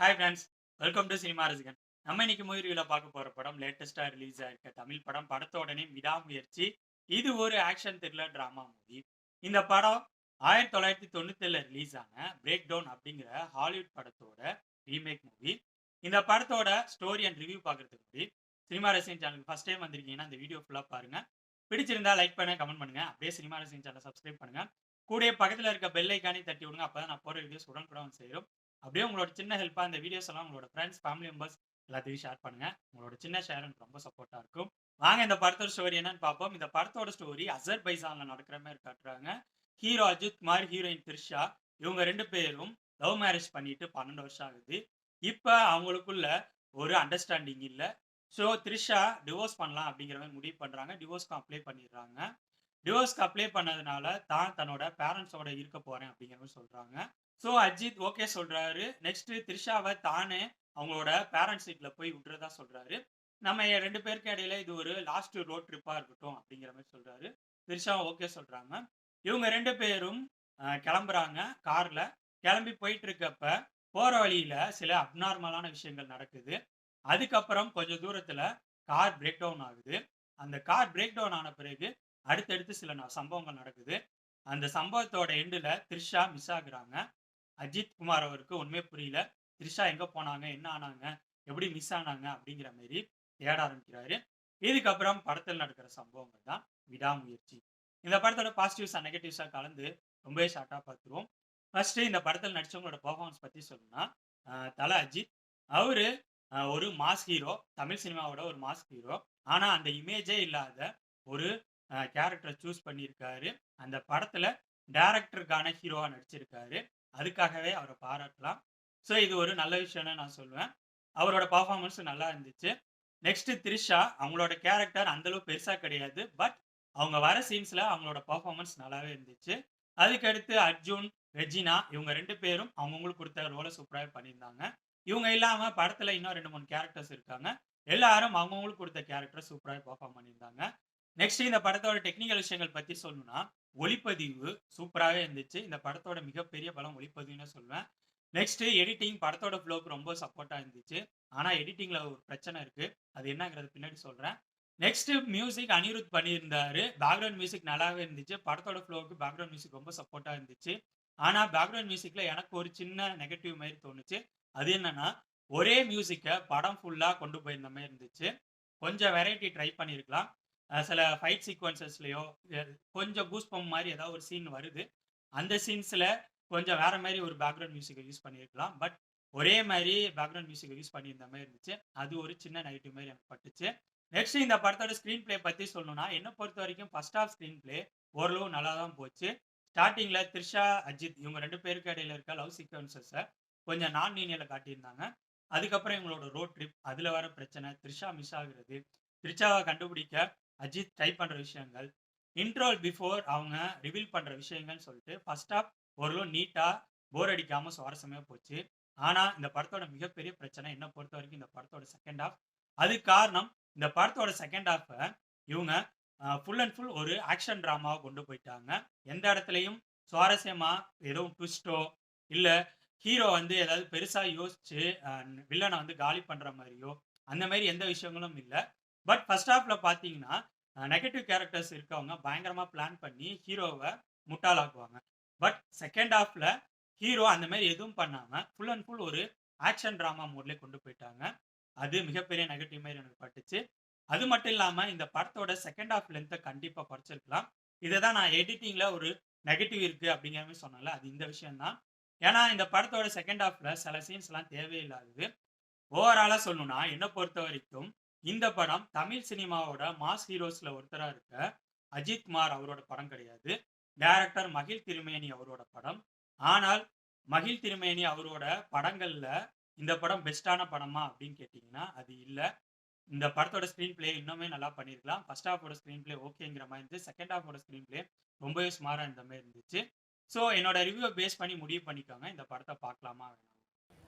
Hi friends welcome to cinema ரசிகன் நம்ம இன்னைக்கு மூவி பார்க்க போற படம் லேட்டஸ்டா ரிலீஸ் ஆயிருக்க தமிழ் படம். படத்தோடனே விடாமுயற்சி. இது ஒரு ஆக்ஷன் த்ரில்லர் டிராமா மூவி இந்த படம் ஆயிரத்தி தொள்ளாயிரத்தி தொண்ணூத்தேழுல ரிலீஸ் ஆன பிரேக் டவுன் அப்படிங்கிற ஹாலிவுட் படத்தோட ரீமேக் மூவி இந்த படத்தோட ஸ்டோரி அண்ட் ரிவ்யூ பார்க்கறதுக்கு முன்னாடி சினிமா ரசிகன் சேனலுக்கு ஃபர்ஸ்ட் டைம் வந்திருக்கீங்கன்னா இந்த வீடியோ ஃபுல்லாக பாருங்க. பிடிச்சிருந்தா லைக் பண்ண கமெண்ட் பண்ணுங்க. அப்படியே சினிமா ரசிகன் சேனலை சப்ஸ்கிரைப் பண்ணுங்க. கூட பக்கத்தில் இருக்க பெல் ஐக்கானே தட்டி விடுங்க. அப்போ தான் நான் போகிற வீடியோஸ் உடனுக்குடன் வந்து சேரும். அப்படியே உங்களோட சின்ன ஹெல்ப்பாக இந்த வீடியோஸ் எல்லாம் உங்களோட ஃப்ரெண்ட்ஸ் ஃபேமிலி மெம்பர்ஸ் எல்லாத்தையும் ஷேர் பண்ணுங்க. உங்களோட சின்ன ஷேர் எனக்கு ரொம்ப சப்போர்ட்டாக இருக்கும். வாங்க இந்த படத்தோட ஸ்டோரி என்னன்னு பார்ப்போம். இந்த படத்தோட ஸ்டோரி அசர் பைசான்ல நடக்கிற மாதிரி காட்டுறாங்க. Hero Ajith Kumar heroine Trisha. இவங்க ரெண்டு பேரும் லவ் மேரேஜ் பண்ணிட்டு பன்னெண்டு வருஷம் ஆகுது. இப்போ அவங்களுக்குள்ள ஒரு அண்டர்ஸ்டாண்டிங் இல்லை. ஸோ த்ரிஷா டிவோர்ஸ் பண்ணலாம் அப்படிங்கிற மாதிரி முடிவு பண்ணுறாங்க டிவோர்ஸ்க்கு அப்ளை பண்ணிடுறாங்க. டிவோர்ஸ்க்கு அப்ளை பண்ணதுனால தான் தன்னோட பேரண்ட்ஸோட இருக்க போறேன் அப்படிங்கிற மாதிரி சொல்றாங்க. ஸோ அஜித் ஓகே சொல்றாரு. நெக்ஸ்ட் த்ரிஷாவை தானே அவங்களோட பேரண்ட்ஸ் வீட்டில் போய் விட்டுறதா சொல்றாரு. நம்ம ரெண்டு பேருக்கு இடையில இது ஒரு லாஸ்ட் ரோட் ட்ரிப்பா இருக்கட்டும் அப்படிங்கிற மாதிரி சொல்றாரு. த்ரிஷா ஓகே சொல்றாங்க. இவங்க ரெண்டு பேரும் கிளம்புறாங்க கார்ல கிளம்பி போயிட்டு இருக்கப்ப போற வழியில சில அப்நார்மலான விஷயங்கள் நடக்குது. அதுக்கப்புறம் கொஞ்சம் தூரத்துல கார் பிரேக் டவுன் ஆகுது. அந்த கார் பிரேக் டவுன் ஆன பிறகு அடுத்தடுத்து சில சம்பவங்கள் நடக்குது. அந்த சம்பவத்தோட எண்டில் த்ரிஷா மிஸ் ஆகுறாங்க அஜித் குமார் அவருக்கு உண்மையே புரியல. த்ரிஷா எங்க போனாங்க? என்ன ஆனாங்க? எப்படி மிஸ் ஆனாங்க? அப்படிங்கிற மாரி தேட ஆரம்பிக்கிறாரு. இதுக்கப்புறம் படத்தில் நடக்கிற சம்பவங்கள் தான் விடாமுயற்சி. இந்த படத்தோட பாசிட்டிவ்ஸாக நெகட்டிவ்ஸாக கலந்து ரொம்பவே ஷார்ட்டாக பார்த்துருவோம் ஃபர்ஸ்ட் இந்த படத்தில் நடிச்சவங்களோட பர்ஃபார்மன்ஸ் பத்தி சொல்லணும்னா தலை அஜித். அவரு ஒரு மாஸ் ஹீரோ தமிழ் சினிமாவோட ஒரு மாஸ் ஹீரோ ஆனா அந்த இமேஜே இல்லாத ஒரு கேரக்டரை சூஸ் பண்ணியிருக்காரு. அந்த படத்தில் டேரக்டருக்கான ஹீரோவாக நடிச்சிருக்காரு. அதுக்காகவே அவரை பாராட்டலாம். ஸோ இது ஒரு நல்ல விஷயம்னு நான் சொல்லுவேன் அவரோட பர்ஃபார்மன்ஸ் நல்லா இருந்துச்சு. நெக்ஸ்ட் த்ரிஷா அவங்களோட கேரக்டர் அந்தளவு பெருசாக கிடையாது. பட் அவங்க வர சீன்ஸில் அவங்களோட பர்ஃபார்மன்ஸ் நல்லாவே இருந்துச்சு. அதுக்கடுத்து அர்ஜுன் ரெஜினா இவங்க ரெண்டு பேரும் அவங்கவுங்களுக்கு கொடுத்த ரோலை சூப்பராகவே பண்ணியிருந்தாங்க. இவங்க இல்லாமல் படத்தில் இன்னும் ரெண்டு மூணு கேரக்டர்ஸ் இருக்காங்க. எல்லாரும் அவங்கவுங்களுக்கு கொடுத்த கேரக்டர் சூப்பராக பர்ஃபார்ம் பண்ணியிருந்தாங்க. நெக்ஸ்ட் இந்த படத்தோட டெக்னிக்கல் விஷயங்கள் பத்தி சொல்லணும்னா ஒளிப்பதிவு சூப்பராகவே இருந்துச்சு. இந்த படத்தோட மிகப்பெரிய பலம் ஒளிப்பதிவுன்னு சொல்லுவேன் நெக்ஸ்ட் எடிட்டிங் படத்தோட ஃப்ளோக்கு ரொம்ப சப்போர்ட்டா இருந்துச்சு. ஆனா எடிட்டிங்ல ஒரு பிரச்சனை இருக்கு. அது என்னங்கிறது பின்னாடி சொல்றேன். நெக்ஸ்ட் மியூசிக் அனிருத் பண்ணியிருந்தாரு. பேக்ரவுண்ட் மியூசிக் நல்லாவே இருந்துச்சு. படத்தோட ஃப்ளோக்கு பேக்ரவுண்ட் மியூசிக் ரொம்ப சப்போர்ட்டாக இருந்துச்சு. ஆனால் பேக்ரவுண்ட் மியூசிக்கில் எனக்கு ஒரு சின்ன நெகட்டிவ் மாதிரி தோணுச்சு. அது என்னன்னா ஒரே மியூசிக்கை படம் ஃபுல்லாக கொண்டு போயிருந்த மாதிரி இருந்துச்சு. கொஞ்சம் வெரைட்டி ட்ரை பண்ணியிருக்கலாம் சில ஃபைட் சீக்வன்சஸ்லையோ கொஞ்சம் கூஸ் பம்ப் மாதிரி ஏதாவது ஒரு சீன் வருது. அந்த சீன்ஸில் கொஞ்சம் வேற மாதிரி ஒரு பேக்ரவுண்ட் மியூசிக்கை யூஸ் பண்ணியிருக்கலாம். பட் ஒரே மாதிரி பேக்ரவுண்ட் மியூசிக்கை யூஸ் பண்ணியிருந்த மாதிரி இருந்துச்சு. அது ஒரு சின்ன நெகட்டிவ் மாதிரி எனக்கு பட்டுச்சு. நெக்ஸ்ட் இந்த படத்தோட ஸ்க்ரீன் பிளே பற்றி சொல்லணும்னா என்னை பொறுத்த வரைக்கும் ஃபர்ஸ்ட் ஆஃப் ஸ்க்ரீன் ப்ளே ஓரளவு நல்லா தான் போச்சு. ஸ்டார்டிங்கில் த்ரிஷா அஜித் இவங்க ரெண்டு பேருக்கு இடையில இருக்க லவ் சீக்வன்சஸை கொஞ்சம் நான் நீனியில் காட்டியிருந்தாங்க. அதுக்கப்புறம் இவங்களோட ரோட் ட்ரிப் அதில் வர பிரச்சனை த்ரிஷா மிஸ் ஆகுறது த்ரிஷாவை கண்டுபிடிக்க அஜித் ட்ரை பண்ணுற விஷயங்கள் இன்ட்ரோல் பிஃபோர் அவங்க ரிவீல் பண்ணுற விஷயங்கள்னு சொல்லிட்டு ஃபர்ஸ்ட் ஆஃப் ஓரளவு நீட்டாக போர் அடிக்காமல் சுவாரஸ்யமாக போச்சு. ஆனால் இந்த படத்தோட மிகப்பெரிய பிரச்சனை என்ன பொறுத்த வரைக்கும் இந்த படத்தோட செகண்ட் ஆஃப் அது காரணம் இந்த படத்தோட செகண்ட் ஆஃபை இவங்க ஃபுல் அண்ட் ஃபுல் ஒரு ஆக்ஷன் ட்ராமாவாக கொண்டு போயிட்டாங்க. எந்த இடத்துலையும் சுவாரஸ்யமாக எதுவும் ட்விஸ்ட்டோ இல்லை ஹீரோ வந்து ஏதாவது பெருசாக யோசிச்சு வில்லனை வந்து காலி பண்ணுற மாதிரியோ அந்த மாதிரி எந்த விஷயங்களும் இல்லை. பட் ஃபர்ஸ்ட் ஹாஃப்ல பார்த்தீங்கன்னா நெகட்டிவ் கேரக்டர்ஸ் இருக்கவங்க பயங்கரமாக பிளான் பண்ணி ஹீரோவை முட்டாளாக்குவாங்க. பட் செகண்ட் ஹாஃப்ல ஹீரோ அந்த மாதிரி எதுவும் பண்ணாமல் ஃபுல் அண்ட் ஃபுல் ஒரு ஆக்ஷன் ட்ராமா மோட்ல கொண்டு போயிட்டாங்க. அது மிகப்பெரிய நெகட்டிவ் மாதிரி எனக்கு பட்டுச்சு. அது மட்டும் இல்லாமல் இந்த படத்தோட செகண்ட் ஹாஃப் லென்த்தை கண்டிப்பாக குறைச்சிருக்கலாம். இதை தான் நான் எடிட்டிங்கில் ஒரு நெகட்டிவ் இருக்குது அப்படிங்கிற மாதிரி சொன்னல அது இந்த விஷயம் தான் ஏன்னா இந்த படத்தோட செகண்ட் ஹாஃப்ல சில சீன்ஸ்லாம் தேவையில்லாதது. ஓவராலாக சொல்லணும்னா என்னை பொறுத்த வரைக்கும் இந்த படம் தமிழ் சினிமாவோட மாஸ் ஹீரோஸ்ல ஒருத்தரா இருக்க அஜித் குமார் அவரோட படம் கிடையாது. டைரக்டர் மகிழ் திருமேனி அவரோட படம். ஆனால் மகிழ் திருமேனி அவரோட படங்கள்ல இந்த படம் பெஸ்டான படமா அப்படின்னு கேட்டிங்கன்னா அது இல்லை. இந்த படத்தோட ஸ்க்ரீன் பிளே இன்னுமே நல்லா பண்ணியிருக்கலாம் ஃபர்ஸ்ட் ஹாஃபோட ஸ்க்ரீன் பிளே ஓகேங்கிற மாதிரி இருந்துச்சு. செகண்ட் ஹாஃபோட ஸ்க்ரீன் பிளே ரொம்பவே ஸ்மாராக இருந்த மாதிரி இருந்துச்சு. ஸோ என்னோட ரிவ்யூவை பேஸ் பண்ணி முடிவு பண்ணிக்கோங்க. இந்த படத்தை பார்க்கலாமா வேணாமா?